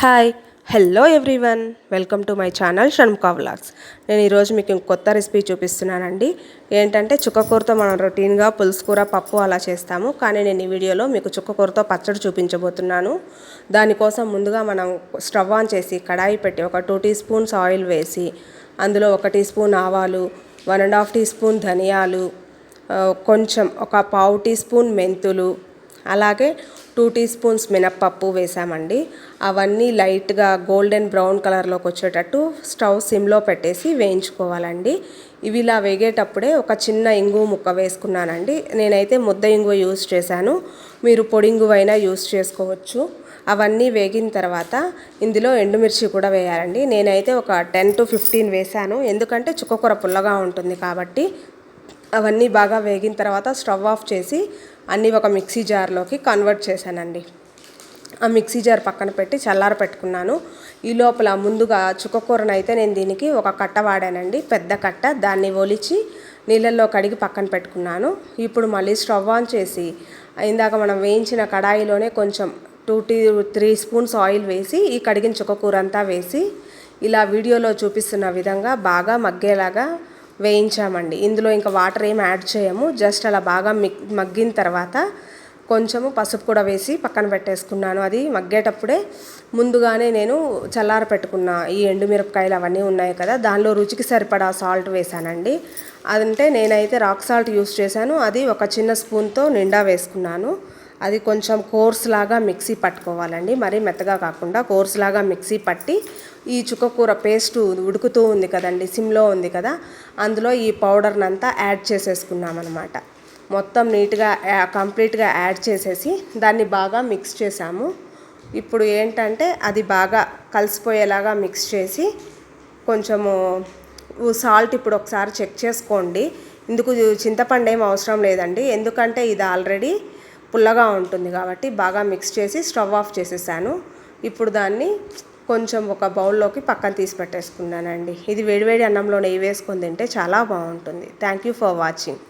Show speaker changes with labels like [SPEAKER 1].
[SPEAKER 1] Hi hello everyone welcome to my channel Shanmukha vlogs నేను ఈరోజు మీకు ఇంకో కొత్త రెసిపీ చూపిస్తున్నానండి. ఏంటంటే చుక్కకూరతో మనం రొటీన్గా పులుసు కూర పప్పు అలా చేస్తాము. కానీ నేను ఈ వీడియోలో మీకు చుక్కకూరతో పచ్చడి చూపించబోతున్నాను. దానికోసం ముందుగా మనం స్టవ్ ఆన్ చేసి కడాయి పెట్టి ఒక టూ టీ స్పూన్స్ ఆయిల్ వేసి అందులో ఒక టీ స్పూన్ ఆవాలు one and half teaspoon ధనియాలు కొంచెం ఒక పావు టీ స్పూన్ మెంతులు అలాగే టూ టీ స్పూన్స్ మినప్పప్పు వేసామండి. అవన్నీ లైట్గా గోల్డెన్ బ్రౌన్ కలర్లోకి వచ్చేటట్టు స్టవ్ సిమ్లో పెట్టేసి వేయించుకోవాలండి. ఇవి ఇలా వేగేటప్పుడే ఒక చిన్న ఇంగు ముక్క వేసుకున్నానండి. నేనైతే ముద్ద ఇంగు యూస్ చేశాను. మీరు పొడింగు అయినా యూస్ చేసుకోవచ్చు. అవన్నీ వేగిన తర్వాత ఇందులో ఎండుమిర్చి కూడా వేయాలండి. నేనైతే ఒక టెన్ టు ఫిఫ్టీన్ వేసాను. ఎందుకంటే చుక్కకూర పుల్లగా ఉంటుంది కాబట్టి అవన్నీ బాగా వేగిన తర్వాత స్టవ్ ఆఫ్ చేసి అన్నీ ఒక మిక్సీ జార్లోకి కన్వర్ట్ చేశానండి. ఆ మిక్సీ జార్ పక్కన పెట్టి చల్లార పెట్టుకున్నాను. ఈ లోపల ముందుగా చుక్కకూరను అయితే నేను దీనికి ఒక కట్ట వాడానండి. పెద్ద కట్ట. దాన్ని ఒలిచి నీళ్ళల్లో కడిగి పక్కన పెట్టుకున్నాను. ఇప్పుడు మళ్ళీ స్టవ్ ఆన్ చేసి ఇందాక మనం వేయించిన కడాయిలోనే కొంచెం two to three spoons oil వేసి ఈ కడిగిన చుక్కకూర అంతా వేసి ఇలా వీడియోలో చూపిస్తున్న విధంగా బాగా మగ్గేలాగా వేయించామండి. ఇందులో ఇంకా వాటర్ ఏం యాడ్ చేయము. జస్ట్ అలా బాగా మిగ్ మగ్గిన తర్వాత కొంచెము పసుపు కూడా వేసి పక్కన పెట్టేసుకున్నాను. అది మగ్గేటప్పుడే ముందుగానే నేను చల్లార పెట్టుకున్న ఈ ఎండుమిరపకాయలు అవన్నీ ఉన్నాయి కదా దానిలో రుచికి సరిపడా సాల్ట్ వేసానండి. అదంటే నేనైతే రాక్ సాల్ట్ యూస్ చేశాను. అది ఒక చిన్న స్పూన్తో నిండా వేసుకున్నాను. అది కొంచెం కోర్స్ లాగా మిక్సీ పట్టుకోవాలండి. మరీ మెత్తగా కాకుండా కోర్స్ లాగా మిక్సీ పట్టి ఈ చుక్కకూర పేస్ట్ ఉడుకుతూ ఉంది కదండి సిమ్లో ఉంది కదా అందులో ఈ పౌడర్నంతా యాడ్ చేసేసుకున్నాం అనమాట మొత్తం నీట్గా కంప్లీట్గా యాడ్ చేసేసి దాన్ని బాగా మిక్స్ చేసాము ఇప్పుడు ఏంటంటే అది బాగా కలిసిపోయేలాగా మిక్స్ చేసి కొంచెము సాల్ట్ ఇప్పుడు ఒకసారి చెక్ చేసుకోండి. ఇందుకు చింతపండు ఏం అవసరం లేదండి. ఎందుకంటే ఇది ఆల్రెడీ పుల్లగా ఉంటుంది కాబట్టి బాగా మిక్స్ చేసి స్టవ్ ఆఫ్ చేసేసాను. ఇప్పుడు దాన్ని కొంచెం ఒక బౌల్లోకి పక్కన తీసి పెట్టేసుకున్నానండి. ఇది వేడివేడి అన్నంలో నెయ్యి వేసుకొని తింటే చాలా బాగుంటుంది. Thank you for watching